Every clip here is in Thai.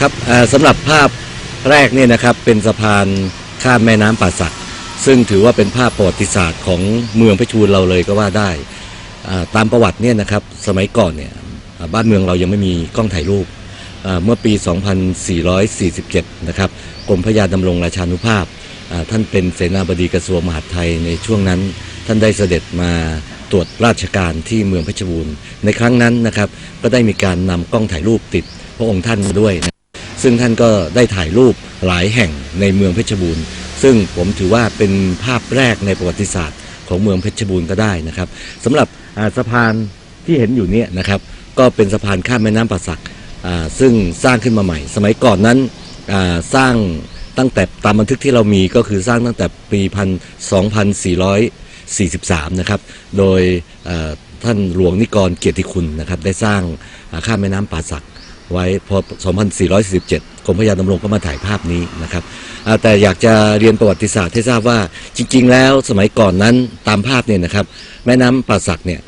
ครับสำหรับภาพแรกเนี่ยนะครับเป็นสะพานข้ามแม่น้ำป่าสัก ซึ่งถือว่าเป็นภาพประวัติศาสตร์ของเมืองเพชรบูรณ์เราเลยก็ว่าได้ตามประวัติเนี่ยนะครับสมัยก่อนเนี่ยบ้านเมืองเรายังไม่มีกล้องถ่ายรูปเมื่อปี 2447 นะครับกรมพระยาดำรงราชานุภาพ ท่านเป็นเสนาบดีกระทรวงมหาดไทยในช่วงนั้น ท่านได้เสด็จมาตรวจราชการที่เมืองเพชรบูรณ์ในครั้งนั้นนะครับก็ได้มีการนำกล้องถ่ายรูปติดพระองค์ท่านมาด้วยนะ ซึ่งท่านก็ได้ถ่ายรูปหลายแห่งในเมืองเพชรบูรณ์ ซึ่งผมถือว่าเป็นภาพแรกในประวัติศาสตร์ของเมืองเพชรบูรณ์ก็ได้นะครับสำหรับสะพานที่เห็นอยู่เนี่ยนะครับก็เป็นสะพานข้ามแม่น้ำป่าสักซึ่งสร้างขึ้นมาใหม่ สมัยก่อนนั้นสร้างตั้งแต่ตามบันทึกที่เรามีก็คือสร้างตั้งแต่ปีพันสองพันสี่ร้อย43 นะครับ โดยท่านหลวงนิกรเกียรติคุณนะครับ ได้สร้างข้ามแม่น้ำป่าสัก ไว้พอ 2447กรมพระยาดำรงก็มาถ่ายภาพนี้นะครับแต่อยากจะเรียนประวัติศาสตร์ให้ทราบว่าจริง ๆ แล้วสมัยก่อนนั้นตามภาพเนี่ยนะครับแม่น้ำป่าสักเนี่ย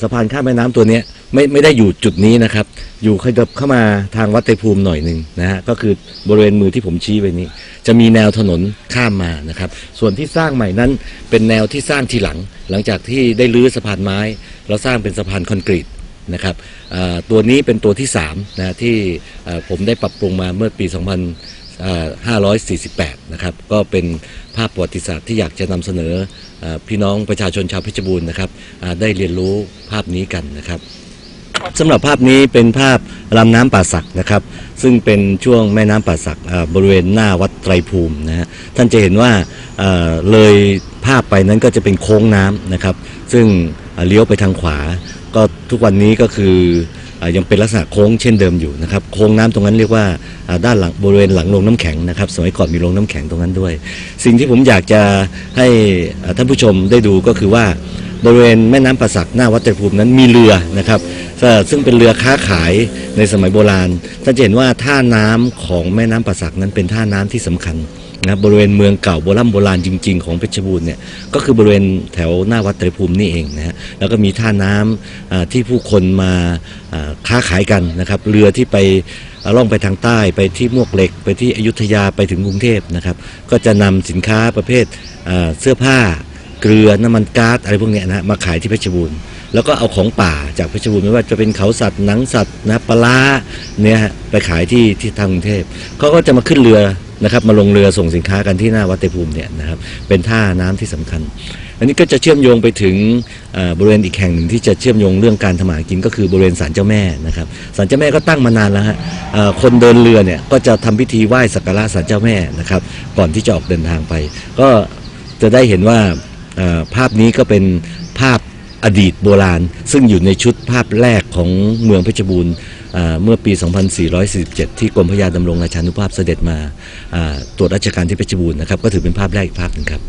สะพานข้ามแม่น้ำตัวนี้ไม่ไม่ได้อยู่จุดนี้นะครับ อยู่ขยับเข้ามาทางวัดไตภูมิหน่อยหนึ่งนะฮะก็คือบริเวณมือที่ผมชี้ไปนี้ จะมีแนวถนนข้ามมานะครับ ส่วนที่สร้างใหม่นั้นเป็นแนวที่สร้างทีหลัง หลังจากที่ได้รื้อสะพานไม้ เราสร้างเป็นสะพานคอนกรีต นะครับตัวนี้เป็นตัวที่3นะที่ผมได้ปรับปรุงมาเมื่อปี 2548 นะครับ ก็เป็นภาพประวัติศาสตร์ที่อยากจะนำเสนออพี่น้องประชาชนชาวเพชรบูรณ์นะครับได้เรียนรู้ภาพนี้กันนะครับสำหรับภาพนี้เป็นภาพลำน้ำป่าสักนะครับ ซึ่งเป็นช่วงแม่น้ำป่าสักบริเวณหน้าวัดไตรภูมินะฮะท่านจะเห็นว่าเลยภาพไปนั้นก็จะเป็นโค้งน้ำนะครับ ซึ่ง เลี้ยวไปทางขวา ก็ทุกวันนี้ก็คืออยังเป็นลักษณะโค้งเช่นเดิมอยู่นะครับโค้งน้ำตรงนั้นเรียกว่าด้านหลังบริเวณหลังโรงน้ำแข็งนะครับสมัยก่อนมีโรงน้ำแข็งตรงนั้นด้วย สิ่งที่ผมอยากจะให้ท่านผู้ชมได้ดูก็คือว่า บริเวณแม่น้ำป่าสักหน้าวัดไตรภูมินั้นมีเรือนะครับซึ่งเป็นเรือค้าขายในสมัยโบราณท่านจะเห็นว่าท่าน้ำของแม่น้ำป่าสักนั้นเป็นท่าน้ำที่สำคัญนะบบริเวณเมืองเก่าโบราณโบราณจริง ๆ ของเพชรบูรณ์เนี่ยก็คือบริเวณแถวหน้าวัดไตรภูมินี่เองนะฮะแล้วก็มีท่าน้ำอ่าที่ผู้คนมาค้าขายกันนะครับเรือที่ไปล่องไปทางใต้ไปที่มวกเหล็ก ไปที่อยุธยาไปถึงกรุงเทพนะครับก็จะนำสินค้าประเภทเสื้อผ้า เกลือน้ำมันก๊าซอะไรพวกเนี้ยนะมาขายที่เพชรบูรณ์แล้วก็เอาของป่าจากเพชรบูรณ์ไม่ว่าจะเป็นเขาสัตว์หนังสัตว์นะปลาเนี่ยฮะไปขายที่ที่ทางกรุงเทพเขาก็จะมาขึ้นเรือนะครับมาลงเรือส่งสินค้ากันที่หน้าวัดไตภูมิเนี่ยนะครับเป็นท่าน้ำที่สำคัญ อันนี้ก็จะเชื่อมโยงไปถึงบริเวณอีกแห่งหนึ่งที่จะเชื่อมโยงเรื่องการทำมาหากินก็คือบริเวณศาลเจ้าแม่นะครับศาลเจ้าแม่ก็ตั้งมานานแล้วฮะคนเดินเรือเนี่ยก็จะทำพิธีไหว้สักการะศาลเจ้าแม่นะครับก่อนที่จะออกเดินทางไป ก็จะได้เห็นว่า ภาพนี้ก็เป็นภาพอดีตโบราณ ซึ่งอยู่ในชุดภาพแรกของเมืองเพชรบูรณ์เมื่อปี 2447 ที่กรมพระยาดำรงราชานุภาพเสด็จมาตรวจราชการที่เพชรบูรณ์นะครับ ก็ถือเป็นภาพแรกอีกภาพหนึ่งครับ